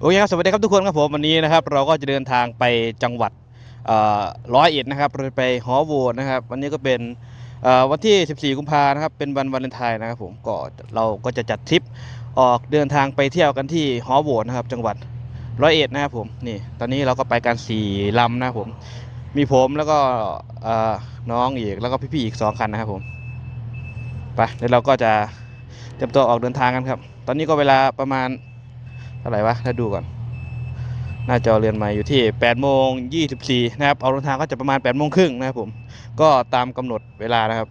โอเคครับสวัสดีครับทุกคนครับผมวันนี้นะครับ เราก็จะเดินทางไปจังหวัดร้อยเอ็ดนะครับเราไปหอโหวตนะครับ วันนี้ก็เป็นวันที่ 14 กุมภานะครับ เป็นวันวาเลนไทน์นะครับผมก็เราก็จะจัดทริปออกเดินทางไปเที่ยวกันที่หอโหวตนะครับ จังหวัดร้อยเอ็ดนะครับผมนี่ตอนนี้เราก็ไปกันสี่ลำนะครับผมมีผมแล้วก็น้องอีกแล้วก็พี่ๆอีกสองคันนะครับผมไปเดี๋ยวเราก็จะเตรียมตัวออกเดินทางกันครับ ตอนนี้ก็เวลาประมาณ เท่าไหร่วะถ้าดูก่อน หน้าจอเรือนใหม่อยู่ที่8โมง24นะครับ เอาเดินทางก็จะประมาณ8โมงครึ่งนะครับผม ก็ตามกำหนดเวลานะครับ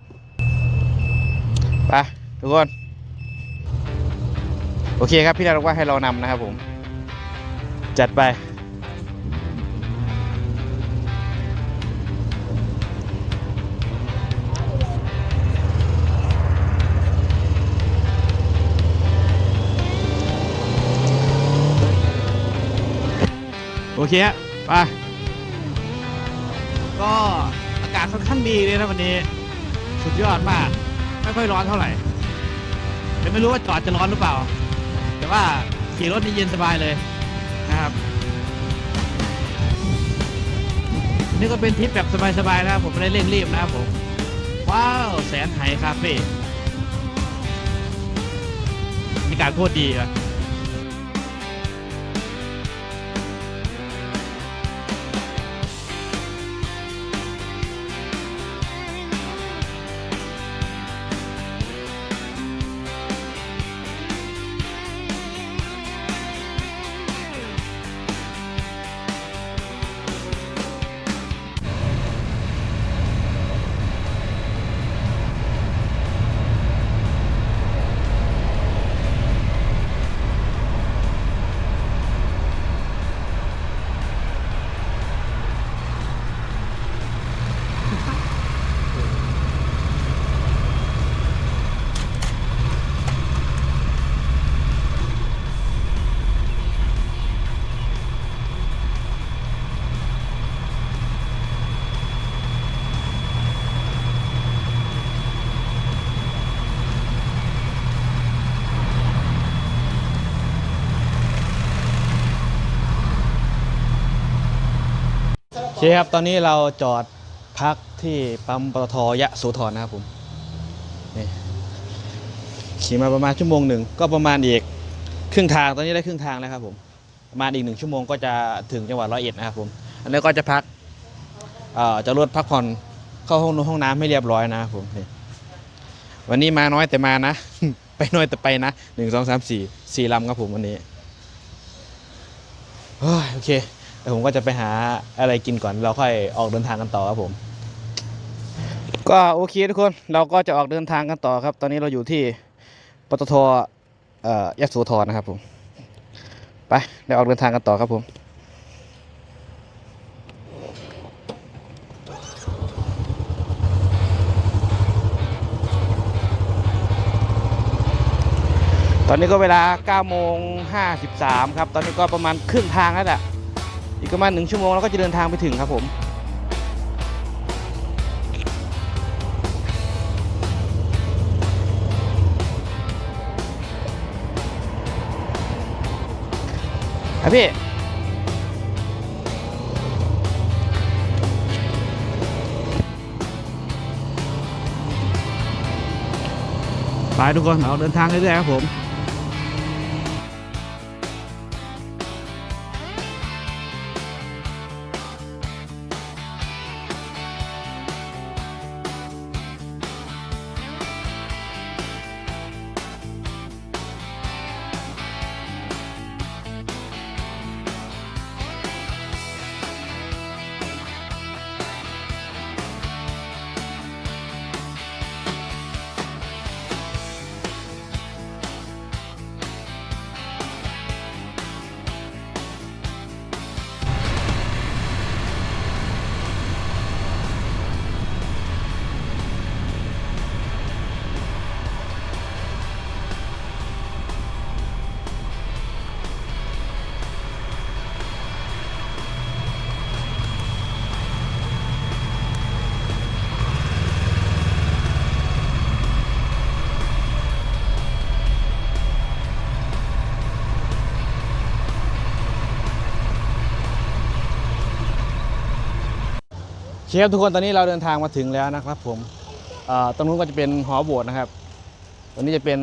ไปทุกคน โอเคครับพี่นาบอกว่าให้เรานำนะครับผม จัดไป โอเคฮะไปก็อากาศค่อนข้างดีเลยนะวันนี้ สุดยอดมาก ไม่ค่อยร้อนเท่าไหร่แต่ไม่รู้ว่าจอดจะร้อนหรือเปล่า แต่ว่าขี่รถนี่เย็นสบายเลยนะครับนี่ก็เป็นทริปแบบสบายๆนะครับผมไม่ได้เร่งรีบนะครับผม ว้าวแสนไหคาเฟ่บรรยากาศโคตรดีอะ เคครับ ตอนนี้เราจอดพักที่ปั๊มปตทยะโสธรนะครับผมนี่ขี่มาประมาณชั่วโมงหนึ่งก็ประมาณอีกครึ่งทางตอนนี้ได้ครึ่งทางแล้วครับผมประมาณอีกหนึ่งชั่วโมงก็จะถึงจังหวัดร้อยเอ็ดนะครับผมอันนี้ก็จะพักจะรถพักผ่อนเข้าห้องนงห้องน้ำให้เรียบร้อยนะครับผมนี่วันนี้มาน้อยแต่มานะ ไปน้อยแต่ไปนะหนึ่งสองสามสี่สี่ลำครับผมวันนี้โอเค เดี๋ยวผมก็จะไปหาอะไรกินก่อนเราค่อยออกเดินทางกันต่อครับผม ก็โอเคทุกคนเราก็จะออกเดินทางกันต่อครับ ตอนนี้เราอยู่ที่ปตทยะโสธรนะครับผมไปเดี๋ยวออกเดินทางกันต่อครับผมตอนนี้ก็เวลา9โมง53 ครับ ตอนนี้ก็ประมาณครึ่งทางแล้วแหละ อีกประมาณหนึ่งชั่วโมงเราก็จะเดินทางไปถึงครับผมครับพี่ไปทุกคนเราเดินทางเรื่อยๆครับผม คครับทุกคนตอนนี้เราเดินทางมาถึงแล้วนะครับ ผมตรงนู้นก็จะเป็นหอโบสถ์นะครับตรงนี้จะเป็น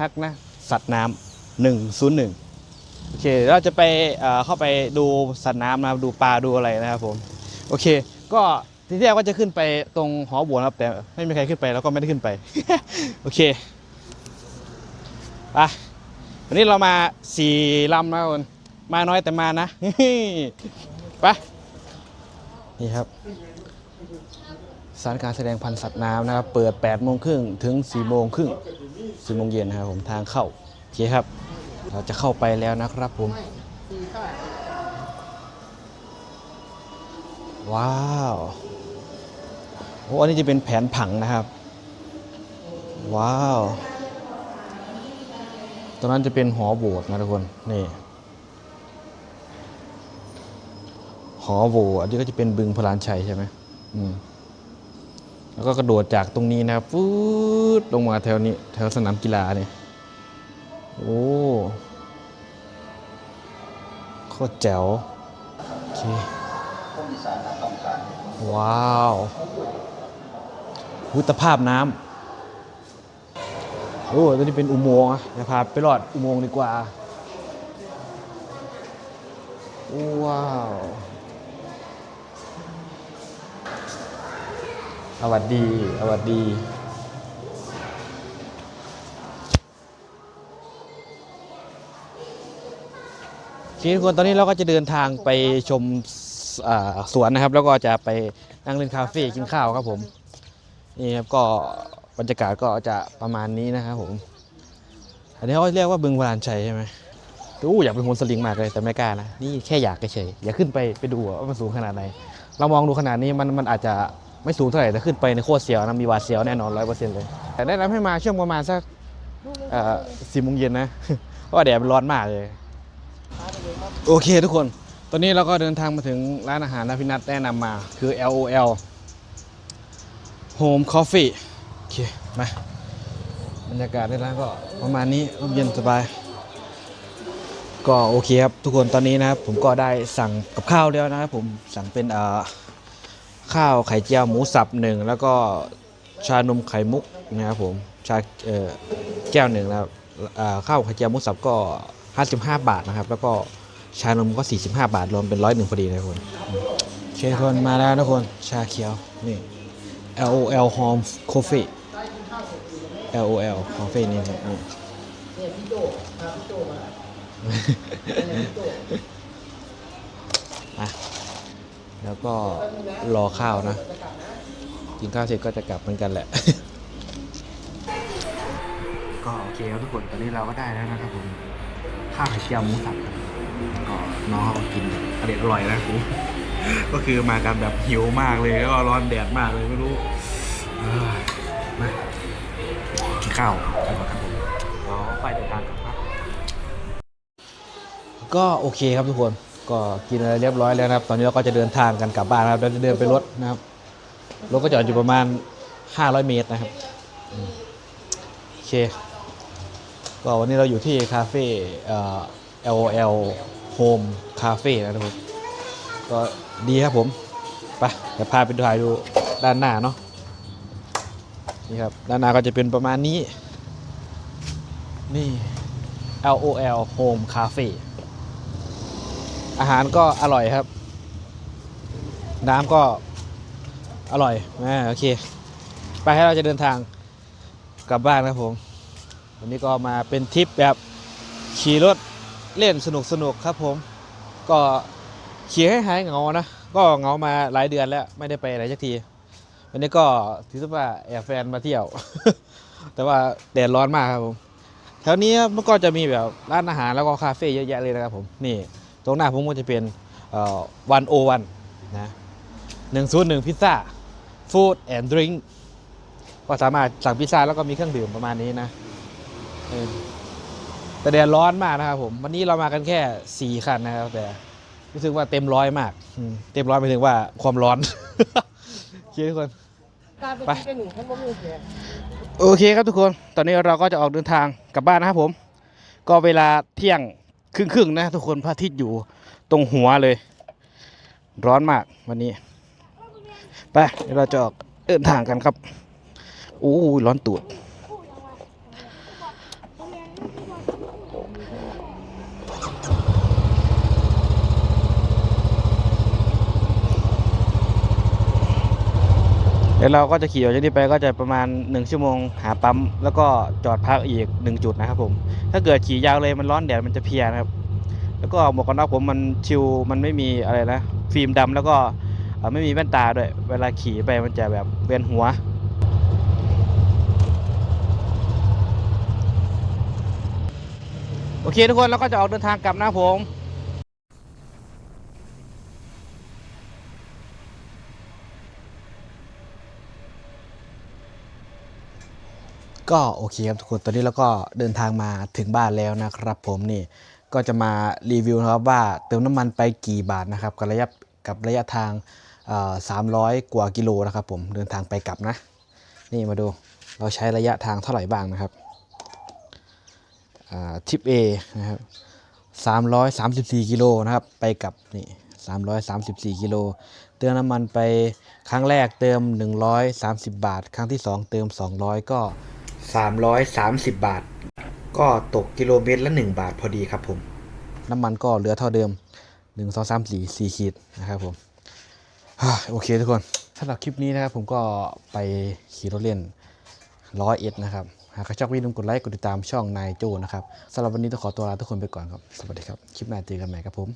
ฮักนะสัตว์น้ำหนึ่งศูนย์หนึ่งโอเคเราจะไปเเข้าไปดูสัตว์น้ำนะครับดูปลาดูอะไรนะครับผมโอเค ก็ทีแรกว่าจะขึ้นไปตรงหอโบสถ์ครับ แต่ไม่มีใครขึ้นไปแล้วก็ไม่ได้ขึ้นไป โอเคไปวันนี้เรามาสี่ลำนะคนมาน้อยแต่มานะไป นี่ครับสานการแสดงพันธุ์สัตว์น้ำนะครับ เปิด8โมงครึ่งถึง4โมงครึ่ง4โมงเย็นนะครับผมทางเข้าโอเคครับ เราจะเข้าไปแล้วนะครับผม ว้าวโอ้อันนี้จะเป็นแผนผังนะครับ ว้าว ตรงนั้นจะเป็นหอโบสถ์นะทุกคน นี่ หอโบสถ์อันนี้ก็จะเป็นบึงพลานชัยใช่ไหมอืมแล้วก็กระโดดจากตรงนี้นะครับฟืดลงมาแถวนี้ แถวสนามกีฬาเนี่ยโอ้โคตรแจ๋วโอเคว้าววุตภาพน้ำโอ้ตัวนี้เป็นอุโมงค์อะเดี๋ยวพาไปรอดอุโมงค์ดีกว่า ว้าว สวัสดีสวัสดีโอเคทุกคนตอนนี้เราก็จะเดินทางไปชมสวนนะครับ แล้วก็จะไปนั่งเล่นคาเฟ่กินข้าวครับผม นี่ครับก็บรรยากาศก็จะประมาณนี้นะครับผม อันนี้เขาเรียกว่าบึงพลานชัยใช่ไหมอู้อยากเป็นคนสลิงมากเลยแต่ไม่กล้านะ นี่แค่อยากเฉย อยากขึ้นไปไปดูว่ามันสูงขนาดไหน เรามองดูขนาดนี้มันมันอาจจะ ไม่สูงเท่าไหร่แต่ขึ้นไปในโคตรเสียวนะมีหวาดเสียวแน่นอนร้อยเปอร์เซ็นต์เลย แต่แนะนำให้มาช่วงประมาณสักสี่โมงเย็นนะ เพราะแดดมันร้อนมากเลย โอเคทุกคน ตอนนี้เราก็เดินทางมาถึงร้านอาหารนะพี่นัทแนะนำมาคือ LOL Home Coffee โอเคมาบรรยากาศในร้านก็ประมาณนี้ร่มเย็นสบาย ก็โอเคครับทุกคนตอนนี้นะครับผมก็ได้สั่งกับข้าวแล้วนะครับผมสั่งเป็นเอ่อ ข้าวไข่เจียวหมูสับหนึ่งแล้วก็ชานมไข่มุกนะครับผมชาเออแก้วหนึ่งนะครับข้าวไข่เจียวหมูสับก็ 55 บาทนะครับ แล้วก็ชานมก็ 45 บาทรวมเป็นร้อยหนึ่งพอดีนะทุกคนเคทุกคนมาแล้วทุกคนชาเขียวนี่ LOL Home Coffee LOL Coffee นี่ครับ แล้วก็รอข้าวนะ กินข้าวเสร็จก็จะกลับเหมือนกันแหละ ก็โอเคครับทุกคนตอนนี้เราก็ได้แล้วนะครับผมข้าวไข่เจียวหมูสับครับก็น้องเขาก็กินแบบอร่อยอร่อยนะครูก็คือมากันแบบหิวมากเลยแล้วก็ร้อนแดดมากเลยไม่รู้เอ้ยมากินข้าวกันก่อนครับผมเดี๋ยวไปเดินทางกันครับก็โอเคครับทุกคน ก็กินอะไรเรียบร้อยแล้วนะครับ ตอนนี้เราก็จะเดินทางกันกลับบ้านนะครับเราจะเดินไปรถนะครับ รถก็จอดอยู่ประมาณ 500 เมตรนะครับโอเค ก็วันนี้เราอยู่ที่คาเฟ่เอ่อ LOL Home Cafe นะทุกคนก็ดีครับผม ไปเดี๋ยวพาไปดูถ่ายดูด้านหน้าเนาะ นี่ครับ ด้านหน้าก็จะเป็นประมาณนี้ นี่ LOL Home Cafe อาหารก็อร่อยครับ น้ำก็อร่อยอ่าโอเค ไปให้เราจะเดินทางกลับบ้านครับผม วันนี้ก็มาเป็นทริปแบบขี่รถเล่นสนุกสนุกๆครับผม ก็ขี่ให้หายเหงานะ ก็เหงามาหลายเดือนแล้วไม่ได้ไปไหนสักที วันนี้ก็ถือว่าแอบแฟนมาเที่ยว แต่ว่าแดดร้อนมากครับผม แถวนี้มันก็จะมีแบบร้านอาหารแล้วก็คาเฟ่เยอะแยะเลยนะครับผม นี่ ตรงหน้าผมก็จะเป็นวันโอวันนะหนึ่งศูนย์หนึ่งพิซซ่าฟู้ดแอนด์ดริงก็สามารถสั่งพิซซ่าแล้วก็มีเครื่องดื่มประมาณนี้นะเออแต่แดดร้อนมากนะครับผมวันนี้เรามากันแค่สี่คันนะครับแต่รู้สึกว่าเต็มร้อยมากอืมเต็มร้อยหมายถึงว่าความร้อนโอเคทุกคนไปโอเคครับทุกคน ตอนนี้เราก็จะออกเดินทางกลับบ้านนะครับผม ก็เวลาเที่ยง ครึ่งๆนะทุกคนพระอาทิตย์อยู่ตรงหัวเลย ร้อนมากวันนี้ ไปเดี๋ยวเราจะออกเดินทางกันครับโอ้ร้อนตูด เดี๋ยวเราก็จะขี่ออกจากนี้ไปก็จะประมาณ 1 ชั่วโมงหาปั๊ม แล้วก็จอดพักอีก 1 จุดนะครับผม ถ้าเกิดขี่ยาวเลยมันร้อนแดดมันจะเพียนะครับ แล้วก็หมวกกันน็อกผมมันชิวมันไม่มีอะไรนะ ฟิล์มดำแล้วก็ไม่มีแว่นตาด้วย เวลาขี่ไปมันจะแบบเวียนหัวโอเคทุกคนเราก็จะออกเดินทางกลับนะผม ก็โอเคครับทุกคนตอนนี้เราก็เดินทางมาถึงบ้านแล้วนะครับ ผมนี่ก็จะมารีวิวนะครับว่าเติมน้ำมันไปกี่บาทนะครับกับระยะกับระยะทางสามร้อยกว่ากิโลนะครับ ผมเดินทางไปกลับนะ นี่มาดูเราใช้ระยะทางเท่าไหร่บ้างนะครับทิป A นะครับ334กิโลนะครับไปกลับนี่334กิโลเติมน้ำมันไปครั้งแรกเติม130บาท ครั้งที่2เติม200ก็ 330 บาท ก็ตกกิโลเมตรละ 1 บาทพอดีครับผม น้ำมันก็เหลือเท่าเดิม 1 2 3 4 4ขีดนะครับผมโอเคทุกคนสำหรับคลิปนี้นะครับผมก็ไปขี่รถเล่นร้อยเอ็ดนะครับ หากใครชอบวิดีโอกดไลค์กดติดตามช่องนายโจนะครับสำหรับวันนี้ต้องขอตัวลาทุกคนไปก่อนครับ สวัสดีครับ คลิปหน้าเจอกันใหม่ครับผม